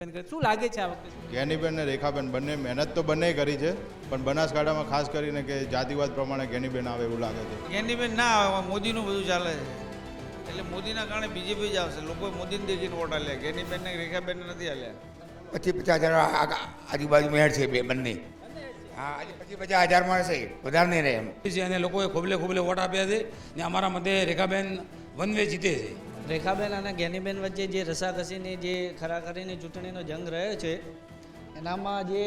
શું લાગે છે આ વખતે જ્ઞાનીબેન ને રેખાબેન બંને મહેનત તો બંને કરી છે પણ બનાસકાંઠામાં ખાસ કરીને કે જાતિવાદ પ્રમાણે ગેનીબેન આવે એવું લાગે છે. જ્ઞાનીબેન ના આવે મોદીનું બધું ચાલે છે. એટલે મોદીના કારણે બીજેપી જ આવશે. લોકો મોદીને દેખીને વોટ આલ્યા જ્ઞાનીબેન ને રેખાબેન નથી આલ્યા. પચીસ પચાસ હજાર આજુબાજુ મેળ છે બે બંને. હા આજે પચીસ પચાસ હજાર મળશે વધારે નહીં રહે એમ. છે અને લોકોએ ખોબલે ખોબલે વોટ આપ્યા છે ને અમારા મતે રેખાબેન વન વે જીતે છે. રેખાબેન અને જ્ઞાનીબેન વચ્ચે જે રસાકસીની, જે ખરાખરીની ચૂંટણીનો જંગ રહ્યો છે, એનામાં જે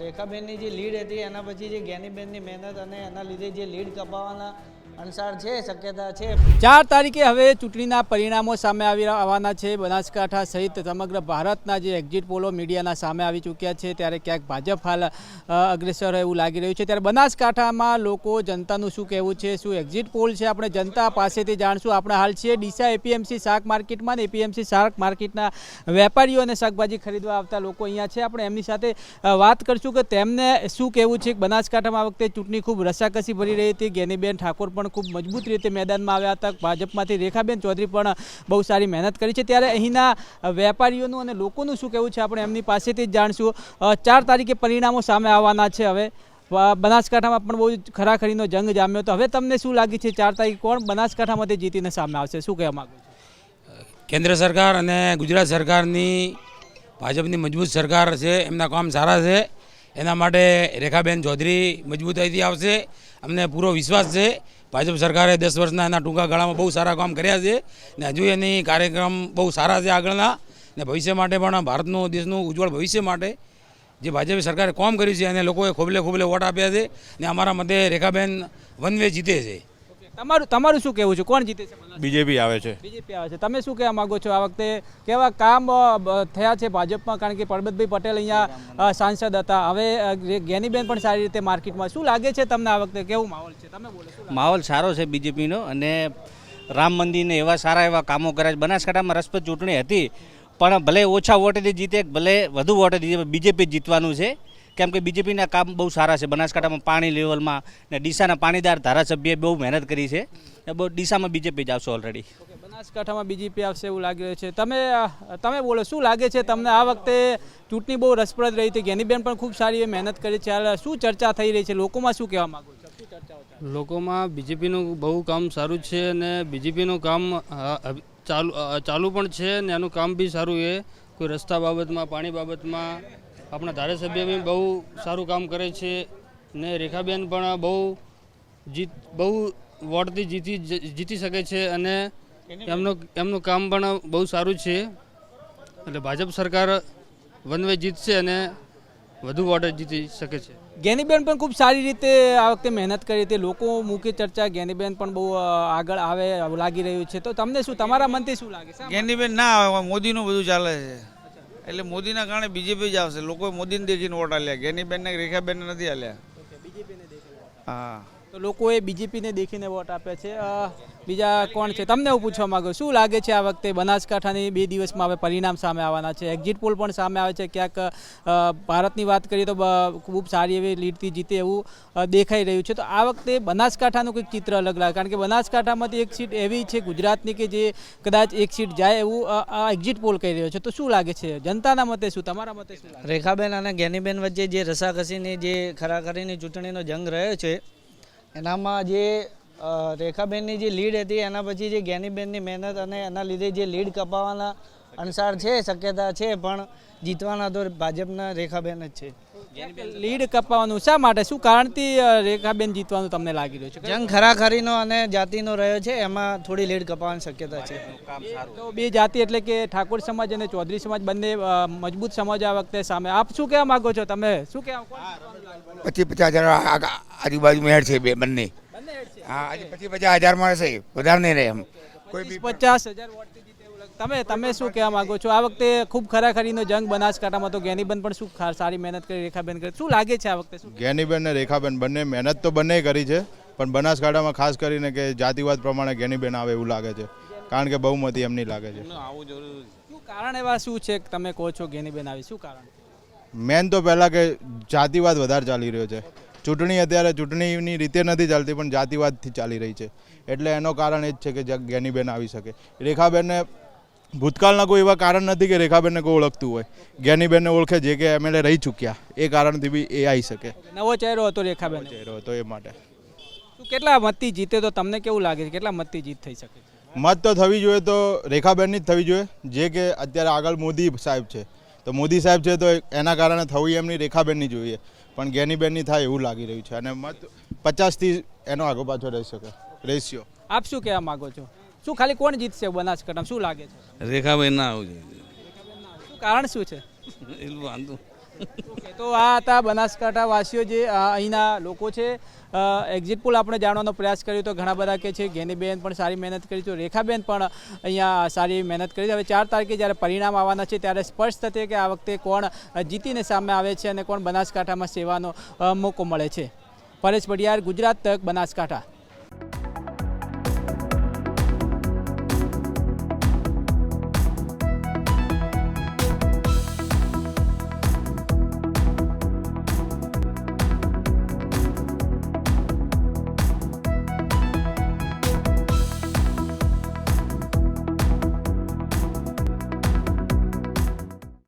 રેખાબેનની જે લીડ હતી, એના પછી જે જ્ઞાનીબેનની મહેનત અને એના લીધે જે લીડ કપાવવાના અનુસાર છે શક્યતા છે. ચાર તારીખે હવે ચૂંટણીના પરિણામો સામે આવી આવવાના છે. બનાસકાંઠા સહિત સમગ્ર ભારતના જે એક્ઝિટ પોલો મીડિયાના સામે આવી ચૂક્યા છે. ત્યારે ક્યાંક ભાજપ હાલ અગ્રેસર એવું લાગી રહ્યું છે. ત્યારે બનાસકાંઠામાં લોકો જનતાનું શું કહેવું છે? શું એક્ઝિટ પોલ છે આપણે જનતા પાસેથી જાણશું. આપણે હાલ છીએ ડીસા એપીએમસી શાક માર્કેટમાં ને એપીએમસી શાક માર્કેટના વેપારીઓ અને શાકભાજી ખરીદવા આવતા લોકો અહીંયા છે. આપણે એમની સાથે વાત કરશું કે તેમને શું કહેવું છે? બનાસકાંઠામાં આ વખતે ચૂંટણી ખૂબ રસાકસી ભરી રહી હતી. ગેનીબેન ઠાકોર પણ ખૂબ મજબૂત રીતે મેદાનમાં આવ્યા હતા. ભાજપમાંથી રેખાબેન ચૌધરી પણ બહુ સારી મહેનત કરી છે. ત્યારે અહીંના વેપારીઓનું અને લોકોનું શું કહેવું છે આપણે એમની પાસેથી જ જાણશું. ચાર તારીખે પરિણામો સામે આવવાના છે હવે. બનાસકાંઠામાં પણ બહુ ખરાખરીનો જંગ જામ્યો તો હવે તમને શું લાગે છે ચાર તારીખ કોણ બનાસકાંઠામાંથી જીતીને સામે આવશે? શું કહેવા માગું કેન્દ્ર સરકાર અને ગુજરાત સરકારની, ભાજપની મજબૂત સરકાર છે, એમના કામ સારા છે. એના માટે રેખાબેન ચૌધરી મજબૂતાઈથી આવશે. અમને પૂરો વિશ્વાસ છે. ભાજપ સરકારે દસ વર્ષના એના ટૂંકા ગાળામાં બહુ સારા કામ કર્યા છે ને હજુ એની કાર્યક્રમ બહુ સારા છે આગળના. ને ભવિષ્ય માટે પણ ભારતનું દેશનું ઉજ્જવળ ભવિષ્ય માટે જે ભાજપ સરકારે કામ કર્યું છે અને લોકોએ ખોબલે ખોબલે વોટ આપ્યા છે ને અમારા મતે રેખાબેન વન વે જીતે છે. તમારું તમારું શું કહેવું છે? કોણ જીતે છે બીજેપી આવે છે. બીજેપી આવે છે. તમે શું કહેવા માંગો છો? આ વખતે કેવા કામ થયા છે ભાજપમાં? કારણ કે પરબતભાઈ પટેલ અહીંયા સાંસદ હતા. હવે જ્ઞાનીબેન પણ સારી રીતે માર્કેટમાં. શું લાગે છે તમને આ વખતે? કેવું માહોલ છે? તમે બોલો માહોલ સારો છે બીજેપીનો અને રામ મંદિરને એવા સારા એવા કામો કર્યા છે. બનાસકાંઠામાં રસપ્રદ ચૂંટણી હતી પણ ભલે ઓછા વોટેથી જીતે ભલે વધુ વોટેથી જીતે બીજેપી જીતવાનું છે. કેમ કે બીજેપીના કામ બહુ સારા છે. બનાસકાંઠામાં પાણી લેવલમાં ને ડીસાના પાણીદાર ધારાસભ્યએ બહુ મહેનત કરી છે. એ બહુ ડીસામાં બીજેપી જ આવશે ઓલરેડી બનાસકાંઠામાં બીજેપી આવશે એવું લાગી રહ્યું છે. તમે તમે બોલો શું લાગે છે તમને? આ વખતે ચૂંટણી બહુ રસપ્રદ રહી હતી. જ્ઞાનીબેન પણ ખૂબ સારી મહેનત કરી છે. હાલ શું ચર્ચા થઈ રહી છે? લોકોમાં શું કહેવા માગો છો? લોકોમાં બીજેપીનું બહુ કામ સારું છે અને બીજેપીનું કામ ચાલુ ચાલુ પણ છે અને એનું કામ બી સારું એ કોઈ રસ્તા બાબતમાં પાણી બાબતમાં આપણા ધારાસભ્ય બી બહુ સારું કામ કરે છે ને રેખાબેન પણ બહુ જીત બહુ વોટથી જીતી જીતી શકે છે અને એમનું એમનું કામ પણ બહુ સારું છે. એટલે ભાજપ સરકાર વન વે જીતશે અને વધુ વોટ જીતી શકે છે. ગેનીબેન પણ ખૂબ સારી રીતે આ વખતે મહેનત કરી હતી. લોકો મૂકી ચર્ચા ગેનીબેન પણ બહુ આગળ આવે લાગી રહ્યું છે. તો તમને શું તમારા મનથી શું લાગે છે? ગેનીબેન ના આવે મોદીનું બધું ચાલે છે. એટલે મોદીના કારણે બીજેપી જ આવશે. લોકો મોદીને દેખીને વોટ આલ્યા. જ્ઞાનીબેન ને રેખાબેન નથી આલ્યા. હા. તો લોકોએ બીજેપીને દેખીને વોટ આપ્યા છે. બીજા કોણ છે? તમને હું પૂછવા માંગુ શું લાગે છે આ વખતે બનાસકાંઠાની બે દિવસમાં હવે પરિણામ સામે આવવાના છે? એક્ઝિટ પોલ પણ સામે આવે છે. ક્યાંક ભારતની વાત કરીએ તો ખૂબ સારી એવી લીડથી જીતે એવું દેખાઈ રહ્યું છે. તો આ વખતે બનાસકાંઠાનું કંઈક ચિત્ર અલગ લાગે. કારણ કે બનાસકાંઠામાંથી એક સીટ એવી છે ગુજરાતની કે જે કદાચ એક સીટ જાય એવું આ એક્ઝિટ પોલ કહી રહ્યો છે. તો શું લાગે છે? જનતાના મતે શું? તમારા મતે શું રેખાબેન અને જ્ઞાનીબેન વચ્ચે જે રસાકસીની જે ખરાખરીની ચૂંટણીનો જંગ રહ્યો છે, એનામાં જે રેખાબેનની જે લીડ હતી એના પછી જે જ્ઞાનીબેનની મહેનત અને એના લીધે જે લીડ કપાવાના અનુસાર છે શક્યતા છે પણ જીતવાના તો ભાજપના રેખાબેન જ છે. લીડ કપાવવાનું શા માટે? શું કારણથી રેખાબેન જીતવાનું તમને લાગી રહ્યું છે? જંગ ખરાખરીનો અને જાતિનો રહ્યો છે એમાં થોડી લીડ કપાવવાની શક્યતા છે. તો બે જાતિ એટલે કે ઠાકોર સમાજ અને ચૌધરી સમાજ બંને મજબૂત સમાજ આ વખતે સામે. આપ શું કહેવા માગો છો તમે? શું કહેવા કોણ- પચીસ પચાસ હજાર આજુબાજુ મેળ છે બે બંને. હા આજે પચીસ પચાસ હજાર મળશે વધારે નહીં રહે એમ. કોઈ બી પચાસ હજાર. તમે તમે શું કહેવા માંગો છો? આ વખતે ખૂબ ખરાખરીનો જંગ બનાસકાંઠામાં તો ગેનીબેન પણ શું સારી મહેનત કરી રેખાબેન કરી? શું લાગે છે આ વખતે શું? ગેનીબેન ને રેખાબેન બંને મહેનત તો બંને કરી છે પણ બનાસકાંઠામાં ખાસ કરીને કે જાતિવાદ પ્રમાણે ગેનીબેન આવે એવું લાગે છે. કારણ કે બહુમતી એમની લાગે છે. શું કારણ એવા શું છે કે તમે કહો છો ગેનીબેન આવી? શું કારણ? મેન તો પહેલાં કે જાતિવાદ વધારે ચાલી રહ્યો છે. ચૂંટણી અત્યારે ચૂંટણીની રીતે નથી ચાલતી પણ જાતિવાદથી ચાલી રહી છે. એટલે એનો કારણ એ જ છે કે જ્ઞાનીબેન આવી શકે. રેખાબેનને ભૂતકાળના કોઈ એવા કારણ નથી કે રેખાબેનને કોઈ ઓળખતું હોય. જ્ઞાનીબેનને ઓળખે જે કે એમએલએ રહી ચૂક્યા. એ કારણથી બી એ આવી શકે. નવો ચહેરો હતો રેખાબેન ચહેરો હતો એ માટે. કેટલા મતથી જીતે તો તમને કેવું લાગે છે? કેટલા મતથી જીત થઈ શકે મત તો થવી જોઈએ તો રેખાબેનની જ થવી જોઈએ. જે કે અત્યારે આગળ મોદી સાહેબ છે. તો મોદી સાહેબ છે તો એના કારણે થવી એમની રેખાબેનની જોઈએ. પણ ગેનીબેનની થાય એવું લાગી રહ્યું છે. અને મત પચાસથી એનો આગો પાછો રહી શકે. રેશિયો. આપ શું કહેવા માગો છો? શું ખાલી કોણ જીતશે બનાસકાંઠામાં? શું લાગે છે? રેખાબેન ના આવું જોઈએ. કારણ શું છે? એટલું વાંધો તો આ હતા બનાસકાંઠા વાસીઓ જે અહીંના લોકો છે. એક્ઝિટ પોલ આપણે જાણવાનો પ્રયાસ કર્યો તો ઘણા બધા કે છે ગેનીબેન પણ સારી મહેનત કરી તો રેખાબેન પણ અહીંયા સારી મહેનત કરી છે. હવે ચાર તારીખે જ્યારે પરિણામ આવવાના છે, ત્યારે સ્પષ્ટ થશે કે આ વખતે કોણ જીતીને સામે આવે છે અને કોણ બનાસકાંઠામાં સેવાનો મોકો મળે છે. પરેશ પડિયાર ગુજરાત તક, બનાસકાંઠા.